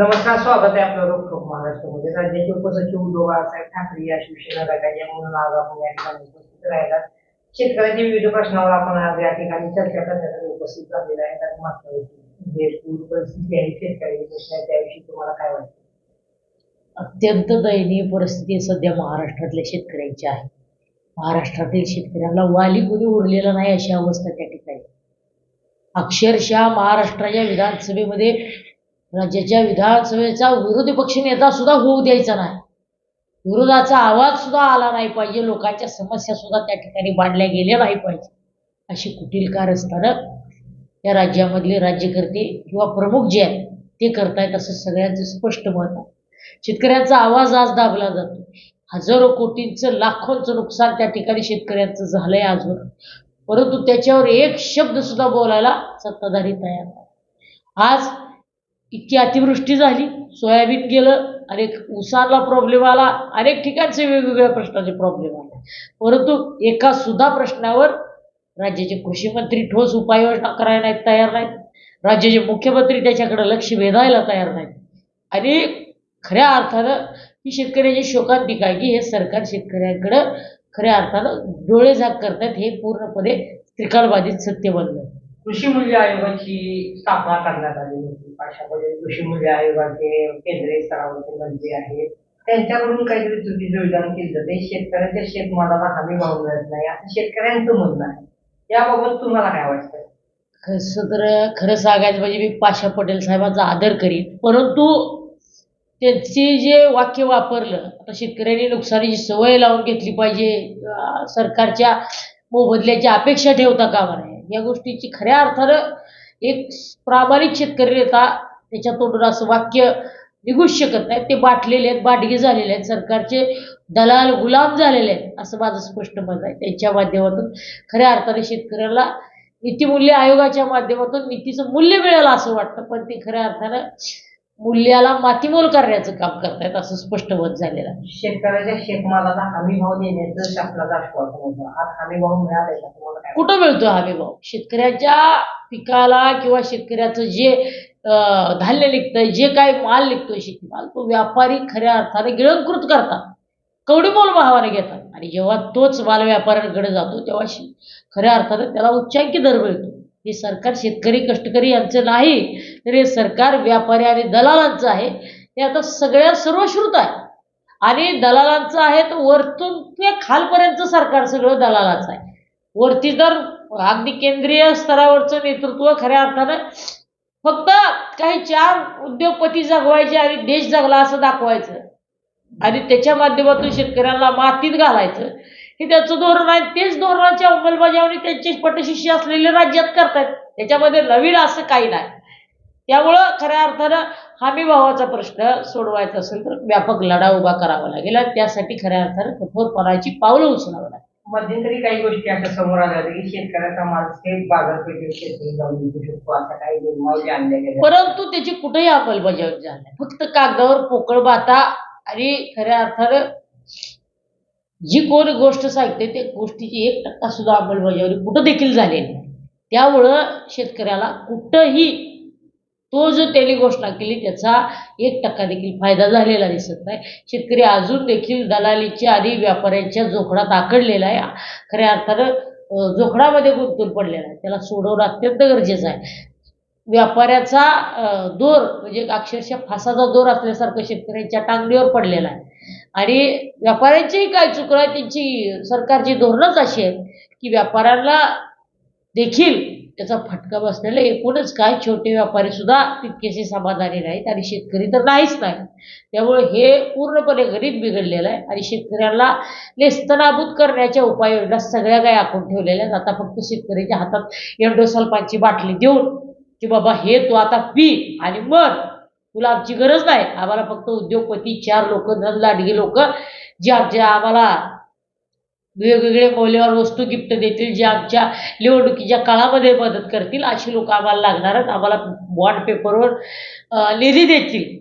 नमस्कार स्वागत आहे आपलं रोखोक महाराष्ट्रामध्ये. राज्याचे उपसचिव उद्धव बाळासाहेब ठाकरे या शिवसेना गटाच्या म्हणून आज आपण या ठिकाणी उपस्थित राहिला. शेतकऱ्यांच्या विविध प्रश्नावर आपण आज या ठिकाणी चर्चा करण्यासाठी उपस्थित झालेला आहे. आणि मात्र जे पूर परिस्थिती आहे शेतकऱ्याची प्रश्न आहे त्याविषयी तुम्हाला काय वाटतं? अत्यंत दयनीय परिस्थिती सध्या महाराष्ट्रातल्या शेतकऱ्यांची आहे. महाराष्ट्रातील शेतकऱ्यांना वाली कोणी उरलेला नाही अशी अवस्था त्या ठिकाणी. अक्षरशः महाराष्ट्राच्या विधानसभेमध्ये राज्याच्या विधानसभेचा विरोधी पक्ष नेता सुद्धा होऊ द्यायचा नाही. विरोधाचा आवाज सुद्धा आला नाही पाहिजे. लोकांच्या समस्या सुद्धा त्या ठिकाणी मांडल्या गेल्या नाही पाहिजे. अशी कुटील कारस्थानं या राज्यामधले राज्यकर्ते किंवा प्रमुख जे आहेत ते करतायत असं सगळ्यांचं स्पष्ट मत आहे. शेतकऱ्यांचा आवाज आज दाबला जातो. हजारो कोटींचं लाखोंचं नुकसान त्या ठिकाणी शेतकऱ्यांचं झालंय अजून परंतु त्याच्यावर एक शब्द सुद्धा बोलायला सत्ताधारी तयार नाही. आज इतकी अतिवृष्टी झाली सोयाबीन गेलं अनेक उसाला प्रॉब्लेम आला अनेक ठिकाणचे वेगवेगळ्या प्रश्नाचे प्रॉब्लेम आले. परंतु एका सुद्धा प्रश्नावर राज्याचे कृषी मंत्री ठोस उपाययोजना करायला नाहीत तयार नाहीत. राज्याचे मुख्यमंत्री त्याच्याकडे लक्ष वेधायला तयार नाहीत. आणि खऱ्या अर्थानं ही शेतकऱ्याची शोकांतिका आहे की हे सरकार शेतकऱ्यांकडं खऱ्या अर्थानं डोळे झाक करतात हे पूर्णपणे त्रिकालबाधित सत्य बनलं कृषी मूल्य आयोगाची स्थापना करण्यात आली होती. अशा कृषी मूल्य आयोगाचे केंद्रीय स्तरावरचे मंत्री आहेत. त्यांच्याकडून काहीतरी चुकीचं विधान केलं जाते. शेतकऱ्यांच्या शेतमालाला हमी भाव मिळत नाही असं शेतकऱ्यांचं म्हणणं आहे. याबाबत तुम्हाला काय वाटतं? खरं तर खरं सांगायचं म्हणजे मी पाशा पटेल साहेबांचा आदर करीन. परंतु त्यांचे जे वाक्य वापरलं आता शेतकऱ्यांनी नुकसानीची सवय लावून घेतली पाहिजे. सरकारच्या मोबदल्याची अपेक्षा ठेवता कामा नये. या गोष्टीची खऱ्या अर्थानं एक प्रामाणिक शेतकरी नेता त्याच्या तोंडून असं वाक्य निघूच शकत नाही. ते बाटलेले आहेत बाटगे झालेले आहेत सरकारचे दलाल गुलाम झालेले आहेत असं माझं स्पष्ट मत आहे. त्यांच्या माध्यमातून खऱ्या अर्थाने शेतकऱ्याला नीतीमूल्य आयोगाच्या माध्यमातून नीतीचं मूल्य मिळालं असं वाटतं पण ते खऱ्या अर्थानं मूल्याला मातीमोल करण्याचं काम करतायत असं स्पष्ट मत झालेलं आहे. शेतकऱ्याच्या शेतमालाला हमी भाव देण्याचं शासनाचं आश्वासन होतं. आज हमी भाव तुम्हाला काय? कुठं मिळतो हमी भाव शेतकऱ्याच्या पिकाला किंवा शेतकऱ्याचं जे अं, धान्य निघतंय जे काही माल निघतोय शेतीमाल तो व्यापारी खऱ्या अर्थाने गिळंकृत करतात. कवडीमोल भावाने घेतात. आणि जेव्हा तोच माल व्यापाऱ्यांकडे जातो तेव्हा शे- खऱ्या अर्थाने त्याला उच्चांकी दर मिळतो. हे सरकार शेतकरी कष्टकरी यांचं नाही तर हे सरकार व्यापारी आणि दलालांचं आहे. हे आता सगळ्या सर्वश्रुत आहे. आणि दलालांचं आहे तर वरतून ते खालपर्यंतचं सरकार सगळं दलालाचं आहे. वरती तर अगदी केंद्रीय स्तरावरचं नेतृत्व खऱ्या अर्थानं फक्त काही चार उद्योगपती जगवायचे आणि देश जगला असं दाखवायचं. आणि त्याच्या माध्यमातून शेतकऱ्यांना मातीत घालायचं. हे त्याचं धोरण आहे तेच धोरणाची अंमलबजावणी त्यांचे पटशिष्य असलेले राज्यात करतायत. त्याच्यामध्ये नवीन असं काही नाही. त्यामुळं खऱ्या अर्थानं हमी भावाचा प्रश्न सोडवायचा असेल तर व्यापक लढा उभा करावा लागेल आणि त्यासाठी खऱ्या अर्थानं कठोरपणाची पावलं उचलावं लागेल. मध्यंतरी काही गोष्टी अशा समोर आल्या होत्या की शेतकऱ्याचा माल थेट बाजारपेठेत शेतकरी जाऊन विकू शकतो अशा काही निर्मावली आणल्या गेल्या परंतु त्याची कुठेही अंमलबजावणी झाली. फक्त कागदावर पोकळ बाता आणि खऱ्या अर्थानं जी कोण गोष्ट सांगते त्या गोष्टीची एक टक्का सुद्धा अंमलबजावणी कुठं देखील झालेली नाही. त्यामुळं शेतकऱ्याला कुठंही तो जो त्याने घोषणा केली त्याचा एक टक्का देखील फायदा झालेला दिसत नाही. शेतकरी अजून देखील दलालीच्या आणि व्यापाऱ्यांच्या जोखडात आकडलेला आहे. खऱ्या अर्थानं जोखडामध्ये गुंतून पडलेला आहे. त्याला सोडवणं अत्यंत गरजेचं आहे. व्यापाऱ्याचा दोर म्हणजे अक्षरशः फासाचा दोर असल्यासारखं शेतकऱ्यांच्या टांगणीवर पडलेला आहे. आणि व्यापाऱ्यांचीही काय चुक आहे त्यांची सरकारची धोरणच अशी आहेत की व्यापाऱ्यांना देखील त्याचा फटका बसलेला एकूणच काय छोटे व्यापारी सुद्धा तितकेसे समाधानी नाहीत आणि शेतकरी तर नाहीच नाही. त्यामुळे हे पूर्णपणे गरीब बिघडलेलं आहे आणि शेतकऱ्यांना नेस्तनाबूत करण्याच्या उपाययोजना सगळ्या काही आखून ठेवलेल्या आहेत. आता फक्त शेतकऱ्याच्या हातात एन्डोसल्फानची बाटली देऊन की बाबा हे तू आता पी आणि मर. तुला आमची गरज नाही. आम्हाला फक्त उद्योगपती चार लोक धनलाडगी लोक जे आमच्या आम्हाला वेगवेगळे मौल्यवान वस्तू गिफ्ट देतील जे आमच्या निवडणुकीच्या काळामध्ये मदत करतील अशी लोक आम्हाला लागणार आहेत आम्हाला बॉन्ड पेपरवर अं, निधी देतील.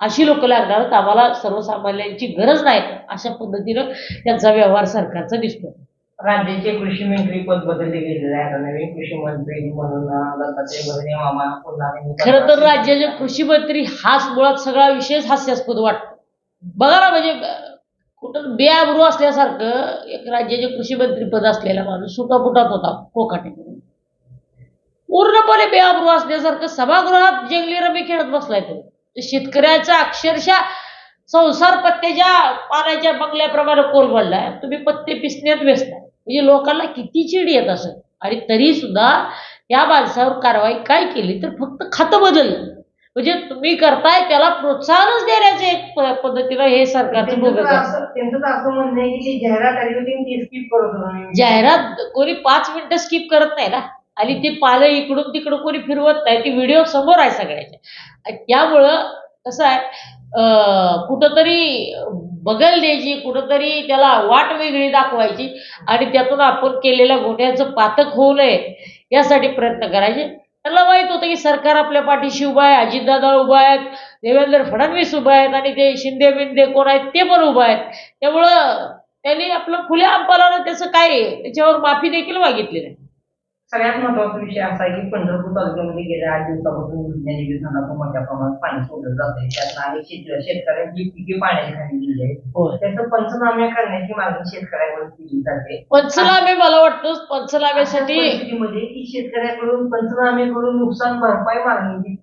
अशी लोक लागणार आहेत आम्हाला सर्वसामान्यांची गरज नाही. अशा पद्धतीनं त्यांचा व्यवहार सरकारचा दिसतो. राज्याचे कृषी मंत्री पद बदलले गेलेले आहे. आता नवीन कृषी मंत्री म्हणून दत्तात्रय भरणे मामा पुन्हा खरं तर राज्याचे कृषी मंत्री हाच मुळात सगळा विषयच हास्यास्पद वाटतो. बघा ना म्हणजे अं, कुठं बेआबरू असल्यासारखं एक राज्याचे कृषी मंत्री पद असलेला माणूस सुटापुटात होता कोकाटे पूर्णपणे बेआबरू असल्यासारखं सभागृहात जंगली रमी खेळत बसलाय तो. ते शेतकऱ्याचा अक्षरशः संसार पत्त्याच्या पाण्याच्या बंगल्याप्रमाणे कोलमडलाय. तुम्ही पत्ते पिसण्यात व्यस्त आहे. म्हणजे लोकांना किती चिड येत असं आणि तरी सुद्धा या माणसावर कारवाई काय केली तर फक्त खातं बदललं. म्हणजे तुम्ही करताय त्याला प्रोत्साहनच देण्याचे एक प- पद्धतीनं हे सरकारचं त्यांचं तर भूमिका. आहे. असं त्यांचं तर असं म्हणणं आहे की ती जाहिरात कोणी पाच मिनिटं स्किप करत नाही ना. आणि ते पालं इकडून तिकडून कोणी फिरवत नाही. ती व्हिडिओ समोर आहे सगळ्याच्या त्यामुळं कसं आहे कुठंतरी बगल द्यायची कुठंतरी त्याला वाट वेगळी दाखवायची आणि त्यातून आपण केलेल्या गुन्ह्याचं पातक होऊ नये यासाठी प्रयत्न करायचे. त्याला माहीत होतं की सरकार आपल्या पाठीशी उभा आहे अजितदादा उभा आहेत देवेंद्र फडणवीस उभा आहेत आणि ते शिंदे बिंदे कोण आहेत ते पण उभा आहेत. त्यामुळं त्यांनी आपलं खुल्या अंपालानं त्याचं काय आहे, त्याच्यावर माफी देखील मागितली नाही. सगळ्यात महत्त्वाचा विषय असा आहे की पंढरपूर तालुक्यामध्ये गेल्या आठ दिवसापासून विज्ञानी विधानातून मोठ्या प्रमाणात पाणी सोडलं जात आहे त्यातनं अनेक शेत- शेतकऱ्यांची पिके पाण्याच्या खाली गेली आहेत होय. त्याचं पंचनामे करण्याची मागणी शेतकऱ्यांकडून केली जाते. पंचनामे मला वाटतं पंचनाम्यासाठी की शेतकऱ्याकडून पंचनामे करून नुकसान भरपाई मागणी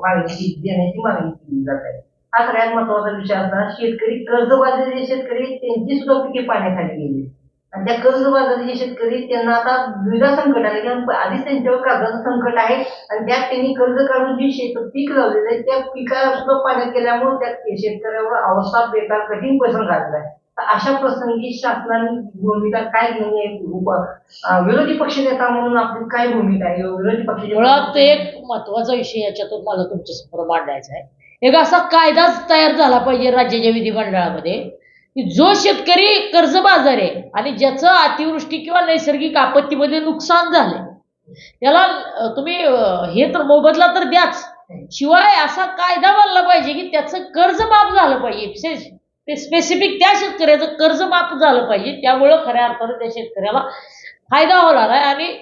मागणी देण्याची मागणी केली जात. आहे हा सगळ्यात महत्त्वाचा विषय असताना शेतकरी कर्जबाजारी शेतकरी त्यांची सुद्धा पिके पाण्याखाली गेली आणि त्या कर्जबाजारी शेतकरी त्यांना आता दुधा संकट आले. कारण आधीच त्यांच्यावर कर्जाचं संकट आहे. आणि त्यात त्यांनी कर्ज काढून जी शेत पीक लावलेलं आहे त्या पिकाला सुद्धा पाण्यात केल्यामुळे त्या शेतकऱ्यावर अवस्था बेकार कठीण प्रसंग आलेला आहे. तर अशा प्रसंगी शासनाने भूमिका काय घेणे विरोधी पक्ष विरोधी पक्षनेता म्हणून आपली काय भूमिका आहे? विरोधी पक्ष मुळात एक महत्त्वाचा विषय याच्यातून मला तुमच्यासमोर मांडायचा आहे. एक असा कायदाच तयार झाला पाहिजे राज्याच्या विधिमंडळामध्ये. की जो शेतकरी कर्जबाजार आहे आणि ज्याचं अतिवृष्टी किंवा नैसर्गिक आपत्तीमध्ये नुकसान झालंय त्याला तुम्ही हे तर मोबदला तर द्याच. शिवाय असा कायदा बनला पाहिजे की त्याचं कर्ज माफ झालं पाहिजे. ते स्पेसिफिक त्या शेतकऱ्याचं कर्ज माफ झालं पाहिजे. त्यामुळं खऱ्या अर्थानं त्या शेतकऱ्याला फायदा होणार आहे. आणि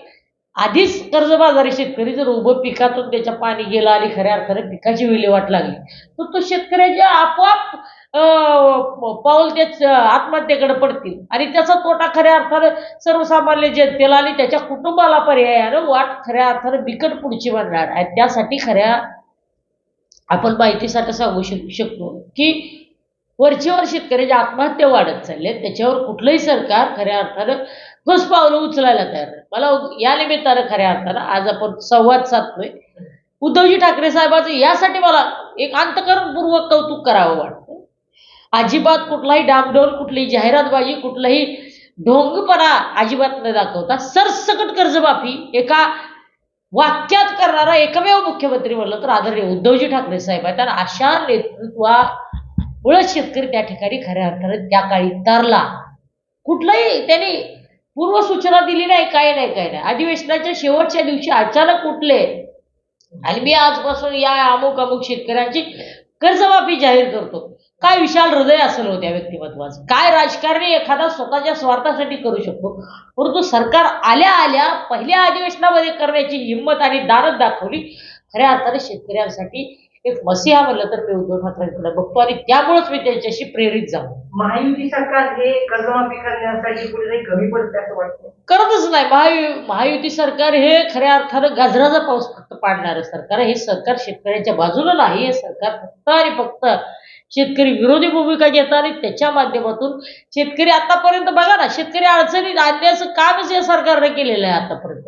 आधीच कर्जबाजारी शेतकरी जर उभं पिकातून त्याच्या पाणी गेलं आणि खऱ्या अर्थाने पिकाची विल्हेवाट लागली तर तो शेतकऱ्याच्या आपोआप पाऊल त्याच आत्महत्येकडे पडतील. आणि त्याचा तोटा खऱ्या अर्थानं सर्वसामान्य जनतेला आणि त्याच्या कुटुंबाला पर्यायानं वाट खऱ्या अर्थानं बिकट पुढची बनणार आहे. त्यासाठी खऱ्या आपण माहितीसाठी सांगू शकू शकतो की वरचेवर शेतकऱ्याच्या आत्महत्या वाढत चालल्या त्याच्यावर कुठलंही सरकार खऱ्या अर्थानं घुसपावलं पावलं उचलायला तयार मला या निमित्तानं खऱ्या अर्थानं आज आपण संवाद साधतोय. उद्धवजी ठाकरे साहेबांचं यासाठी मला एक अंतकरणपूर्वक कौतुक करावं वाटतं. अजिबात कुठलाही डामडोल कुठलीही जाहिरातबाजी कुठलाही ढोंगपणा अजिबात न दाखवता सरसकट कर्जमाफी एका वाक्यात करणारा एकमेव मुख्यमंत्री म्हणलं तर आदरणीय उद्धवजी ठाकरे साहेब आहेत. आणि अशा नेतृत्वामुळे शेतकरी त्या ठिकाणी खऱ्या अर्थानं त्या काळी तरला. कुठलाही त्यांनी पूर्व सूचना दिली नाही काय नाही काय नाही. अधिवेशनाच्या शेवटच्या दिवशी अचानक उठले. आणि मी आजपासून या अमुक अमुक शेतकऱ्यांची कर्जमाफी जाहीर करतो. काय विशाल हृदय असेल हो त्या व्यक्तिमत्वाचं? काय राजकारणी एखादा स्वतःच्या स्वार्थासाठी करू शकतो? परंतु सरकार आल्या आल्या पहिल्या अधिवेशनामध्ये करण्याची हिंमत आणि दारद दाखवली खऱ्या अर्थाने शेतकऱ्यांसाठी एक मसिहा म्हणलं तर मी उद्धव ठाकरेंकडे बघतो आणि त्यामुळेच मी त्यांच्याशी प्रेरित झालो. महायुती सरकार हे कर्जमाफी करण्यासाठी कुठेतरी कमी पडते असं वाटतं करतच नाही. महायु महायुती सरकार हे खऱ्या अर्थानं गाजराचा पाऊस फक्त पाडणारं सरकार. हे सरकार शेतकऱ्याच्या बाजूला नाही. हे सरकार फक्त आणि फक्त शेतकरी विरोधी भूमिका घेतात आणि त्याच्या माध्यमातून शेतकरी आतापर्यंत बघा ना शेतकरी अडचणीत आणण्याचं कामच या सरकारने केलेलं आहे आतापर्यंत.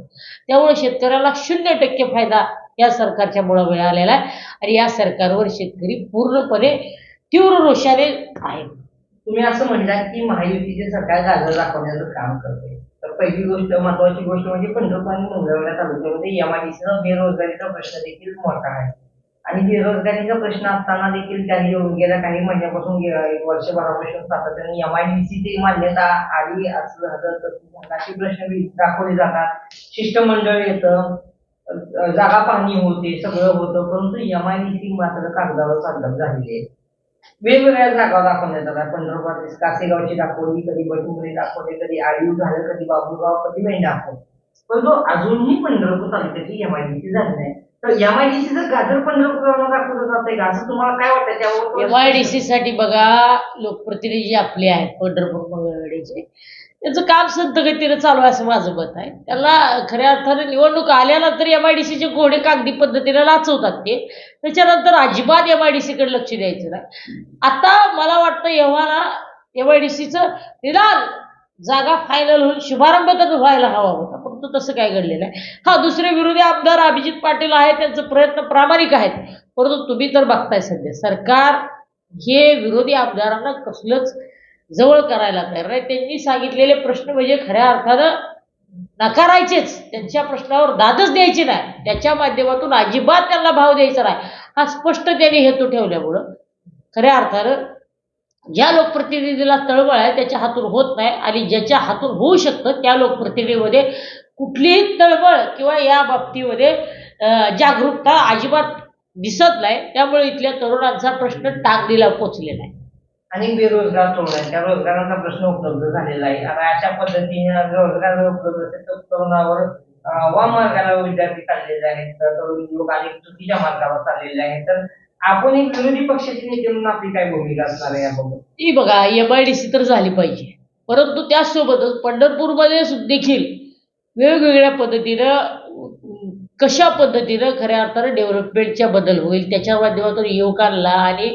त्यामुळे शेतकऱ्याला शून्य टक्के फायदा या सरकारच्या मुळे मिळालेला आहे. आणि या सरकारवर शेतकरी पूर्णपणे तीव्र रोषाने आहे. तुम्ही असं म्हणला की महायुतीचे सरकार गाजर दाखवण्याचं काम करते. तर पहिली गोष्ट महत्वाची गोष्ट म्हणजे पंढरपूर आणि मंगळवेढा तालुक्यामध्ये एमआयडीसीचा बेरोजगारीचा प्रश्न देखील मोठा आहे. आणि बेरोजगारीचा प्रश्न असताना देखील त्यांनी येऊन गेल्या काही महिन्यापासून एक वर्षभरापासून सातत्याने ची मान्यता आली. असं झालं तर प्रश्न दाखवले जातात. शिष्टमंडळ येतं. जागा पाहणी होते सगळं होतं परंतु एमआयडीसी मात्र कागदावर कागदावर झालेली आहे वेगवेगळ्या जागा दाखवण्यात आल्या. पंढरपूर कासेगावची दाखवली कधी बटुमरी दाखवली कधी आळीव झालं कधी बाबुगाव कधी दाखवली. पण तो अजूनही पंढरपूर तालुक्याची एमआयडीसी झाली नाही. तर एमआयडीसी जर गाजर पंढरपूरला दाखवलं जातंय का? असं तुम्हाला काय वाटतं? त्यावर एमआयडीसी साठी बघा लोकप्रतिनिधी आपले आहेत पंढरपूर मंगळवेढीचे. त्याचं काम संत गतीनं चालू आहे असं माझं मत आहे. त्याला खऱ्या अर्थाने निवडणूक आल्यानंतर सीचे घोडे कागदी पद्धतीने लाचवतात ते. त्याच्यानंतर अजिबात एम आय डी सीकडे लक्ष द्यायचं नाही. आता मला वाटतं एव्हाना एम आय डी सीचं निदान जागा फायनल होऊन शुभारंभ तर व्हायला हवा होता. परंतु तसं काय घडलेलं आहे. हा दुसरे विरोधी आमदार अभिजित पाटील आहेत त्यांचे प्रयत्न प्रामाणिक आहेत. परंतु तुम्ही तर बघताय सध्या सरकार हे विरोधी आमदारांना कसलंच जवळ करायला तयार नाही. त्यांनी सांगितलेले प्रश्न म्हणजे खऱ्या अर्थानं नकारायचेच. त्यांच्या प्रश्नावर दादच द्यायची नाही. त्याच्या माध्यमातून अजिबात त्यांना भाव द्यायचा नाही. हा स्पष्ट त्यांनी हेतू ठेवल्यामुळं खऱ्या अर्थानं ज्या लोकप्रतिनिधीला तळमळ आहे त्याच्या हातून होत नाही आणि ज्याच्या हातून होऊ शकतं त्या लोकप्रतिनिधीमध्ये कुठलीही तळमळ किंवा या बाबतीमध्ये जागरूकता अजिबात दिसत नाही. त्यामुळे इथल्या तरुणांचा प्रश्न टांगणीला पोचलेला आहे. आणि बेरोजगार तरुणांच्या त्या रोजगाराचा प्रश्न उपलब्ध झालेला आहे. आता अशा पद्धतीने रोजगार उपलब्ध असेल तर तरुणावर वा मार्गाला विद्यार्थी चाललेले आहेत. तर तरुण युवक अनेक चुकीच्या मार्गावर चाललेले आहेत. तर आपण एक विरोधी पक्षाचे नेते म्हणून आपली काय भूमिका असणार आहे याबाबत? ती बघा एम आय डी सी तर झाली पाहिजे. परंतु त्याचसोबतच पंढरपूरमध्ये देखील वेगवेगळ्या पद्धतीनं कशा पद्धतीनं खऱ्या अर्थानं डेव्हलपमेंटच्या बदल होईल त्याच्या माध्यमातून युवकांना आणि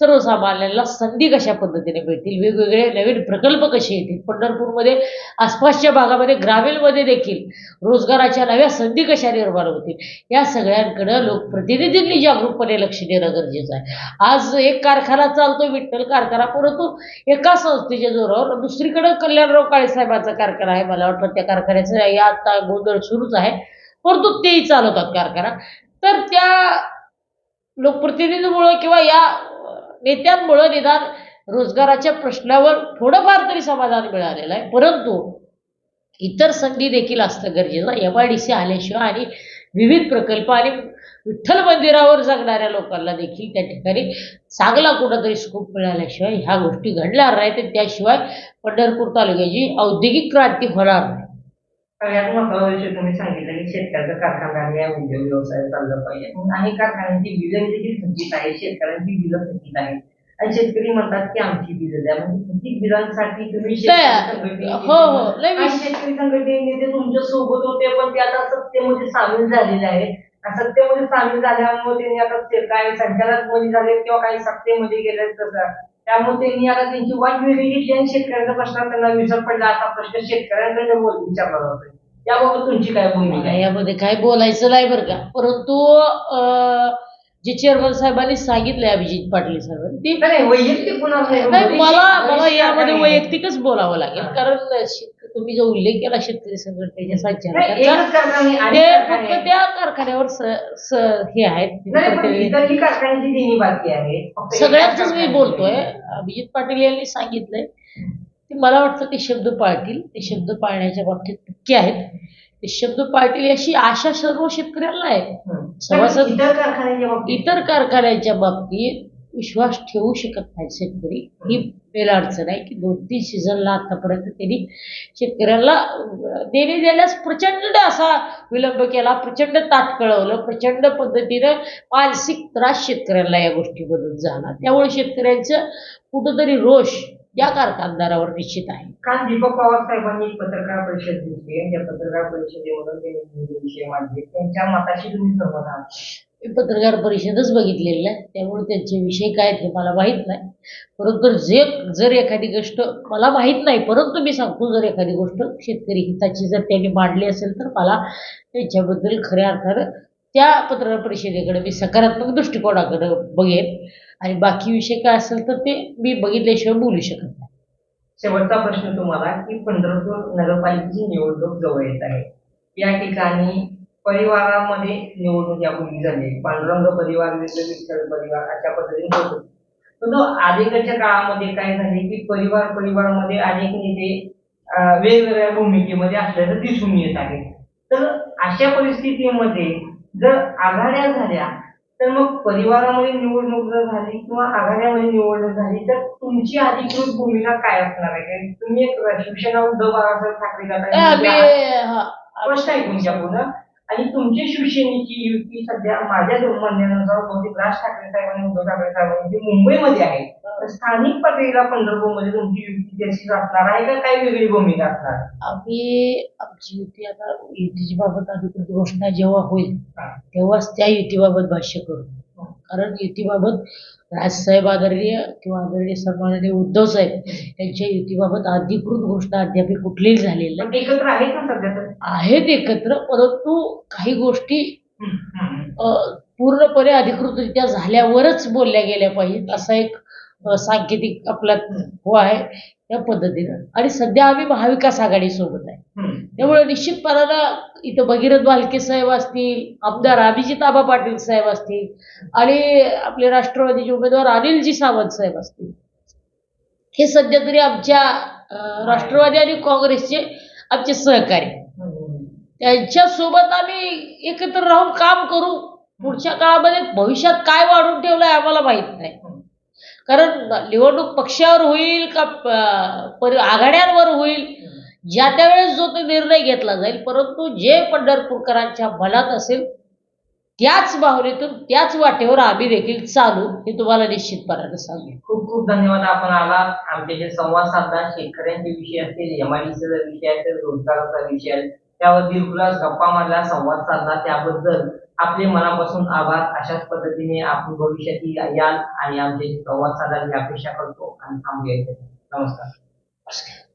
सर्वसामान्यांना संधी कशा पद्धतीने मिळतील? वेगवेगळे नवीन प्रकल्प कसे येतील? पंढरपूरमध्ये आसपासच्या भागामध्ये ग्रामीणमध्ये देखील रोजगाराच्या नव्या संधी कशा निर्माण होतील? या सगळ्यांकडं लोकप्रतिनिधींनी जागरूकपणे लक्ष देणं गरजेचं आहे. आज एक कारखाना चालतो विठ्ठल कारखाना. परंतु एका संस्थेच्या जोरावर दुसरीकडं कल्याणराव काळेसाहेबांचा कारखाना आहे. मला वाटतं त्या कारखान्याचं या आता गोंधळ सुरूच आहे. परंतु तेही चालवतात कारखाना. तर त्या लोकप्रतिनिधीमुळं किंवा या नेत्यांमुळं निदान रोजगाराच्या प्रश्नावर थोडंफार तरी समाधान मिळालेलं आहे. परंतु इतर संधी देखील असणं गरजेचं एम आय डी सी आल्याशिवाय आणि विविध प्रकल्प आणि विठ्ठल मंदिरावर जगणाऱ्या लोकांना देखील त्या ठिकाणी चांगला कुठंतरी स्कोप मिळाल्याशिवाय ह्या गोष्टी घडणार नाहीत. तर त्याशिवाय पंढरपूर तालुक्याची औद्योगिक क्रांती होणार नाही. सगळ्यात महत्त्वाचा विषय तुम्ही सांगितलं की शेतकऱ्याचा कारखाना आणि या उद्योग व्यवसाय चाललं पाहिजे. अनेक कारखान्यांची बिलं देखील थकीत आहे शेतकऱ्यांची बिलं थकीत आहेत आणि शेतकरी म्हणतात की आमची बिलं द्या म्हणजे थकीत बिलांसाठी तुम्ही शेतकरी हो, हो, आणि शेतकरी संघटनेचे तुमच्यासोबत होते पण ते आता सत्तेमध्ये सामील झालेले आहेत. आणि सत्तेमध्ये सामील झाल्यामुळे त्यांनी आता काही संचालकमध्ये झाले किंवा काही सत्तेमध्ये गेले तसं त्यामुळे त्यांनी आता त्यांची वाट वेगळी घेतली आणि शेतकऱ्यांचा प्रश्न त्यांना विसर पडला. असा प्रश्न शेतकऱ्यांकडे बोल विचारला जातोय याबाबत तुमची काय भूमिका आहे? यामध्ये काय बोलायचं नाही बरं का. परंतु अं, जे चेअरमन साहेबांनी सांगितलंय अभिजित पाटील साहेबांनी ते नाही वैयक्तिक कुणाला नाही. नाही मला मला यामध्ये. वैयक्तिकच बोलावं लागेल. कारण तुम्ही जो उल्लेख केला शेतकरी संघटनेच्या संचालकांचा ते फक्त. त्या कारखान्यावर हे आहेत सगळ्यांच मी बोलतोय. अभिजित पाटील यांनी सांगितलंय ते मला वाटतं ते शब्द पाळतील ते शब्द पाळण्याच्या बाबतीत नक्की आहेत ते शब्द पाळतील अशी आशा सर्व शेतकऱ्यांना आहे. सभासद- इतर कारखान्यांच्या बाबतीत विश्वास ठेवू शकत नाही शेतकरी. ही पहिला अडचण आहे की दोन तीन सीझनला आतापर्यंत त्यांनी शेतकऱ्यांना देणे द्यायलाच प्रचंड असा विलंब केला प्रचंड ताट कळवलं प्रचंड पद्धतीनं मानसिक त्रास शेतकऱ्यांना या गोष्टीमधून झाला. त्यामुळे शेतकऱ्यांचं कुठंतरी रोष या कारखानदारावर निश्चित आहे. काल दीपक पवार साहेबांनी पत्रकार परिषद घेतली या पत्रकार परिषदेमधून त्यांनी त्यांच्या मताशी तुम्ही सहमत आहात मी पत्रकार परिषदच बघितलेली आहे त्यामुळे त्यांचे विषय काय आहेत हे मला माहीत नाही. परंतु जे जर एखादी गोष्ट मला माहीत नाही परंतु मी सांगतो जर एखादी गोष्ट शेतकरी हिताची जर त्यांनी मांडली असेल तर मला त्यांच्याबद्दल खऱ्या अर्थानं त्या पत्रकार परिषदेकडे मी सकारात्मक दृष्टिकोनाकडे बघेन. आणि बाकी विषय काय असेल तर ते मी बघितल्याशिवाय बोलू शकत नाही. शेवटचा प्रश्न तुम्हाला की पंढरपूर नगरपालिकेची निवडणूक जवळ येत आहे. या ठिकाणी परिवारामध्ये निवडणूक यापूर्वी झाली. पांडुरंग परिवार विठ्ठल परिवार अशा पद्धतीने होत. परंतु अलीकडच्या काळामध्ये काय झाले की परिवार परिवारामध्ये अनेक नेते वेगवेगळ्या भूमिकेमध्ये असल्याचं दिसून येत आहे. तर अशा परिस्थितीमध्ये जर आघाड्या झाल्या तर मग परिवारामध्ये निवडणूक जर झाली किंवा आघाड्यामध्ये निवडणूक झाली तर तुमची अधिकृत भूमिका काय असणार आहे? कारण तुम्ही एक शिवसेना उद्धव बाळासाहेब ठाकरे स्पष्ट आहे तुमच्या पुढं आणि तुमची शिवसेनेची युती सध्या माझ्या म्हणण्यानुसार बहुतेक राज ठाकरे साहेब आणि उद्धव ठाकरे साहेबांची मुंबईमध्ये आहे तर स्थानिक पातळीला पंढरपूरमध्ये तुमची युती जशीच असणार आहे का काही वेगळी भूमिका असणार? आम्ही आमची युती आता युतीची बाबत अधिकृत घोषणा जेव्हा होईल तेव्हाच त्या युतीबाबत भाष्य करू. कारण युतीबाबत राजसाहेब आदरणीय किंवा आदरणीय सन्माननीय उद्धव साहेब यांच्या युतीबाबत अधिकृत घोषणा अद्याप कुठलीही झालेली नाही एकत्र आहेत ना सध्या तर आहेत एकत्र परंतु काही गोष्टी हम्म, हम्म. अ, पूर्णपणे अधिकृतरित्या झाल्यावरच बोलल्या गेल्या पाहिजेत असा एक सांकेतिक आपला हो आहे त्या पद्धतीनं. आणि सध्या आम्ही महाविकास आघाडी सोबत आहे. त्यामुळे निश्चितपणानं इथं भगीरथ बालके साहेब असतील आमदार अभिजित आबा पाटील साहेब असतील आणि आपले राष्ट्रवादीचे उमेदवार अनिलजी सावंत साहेब असतील. हे सध्या तरी आमच्या राष्ट्रवादी आणि काँग्रेसचे आमचे सहकारी. हम्म. त्यांच्यासोबत आम्ही एकत्र राहून काम करू. पुढच्या काळामध्ये भविष्यात काय वाढून ठेवलंय आम्हाला माहीत नाही. कारण निवडणूक पक्षावर होईल का परि- आघाड्यांवर होईल? ज्या त्यावेळेस जो तो निर्णय घेतला जाईल परंतु जे पंढरपूरकरांच्या मनात असेल त्याच भावनेतून त्याच वाटेवर आम्ही देखील चालू हे तुम्हाला निश्चितपणाने सांगेल खूप खूप धन्यवाद आपण आला आमचे जे संवाद साधला शेतकऱ्यांचे विषय असतील एमआयडीसीचा विषय असेल रोजगाराचा विषय आहे त्यावर दिलखुलास गप्पा मारला संवाद साधला. त्याबद्दल आपले मनापासून आभार. अशाच पद्धतीने आपण भविष्यातील याल आणि आमचे संवाद साधाल ही अपेक्षा करतो आणि थांबूया नमस्कार.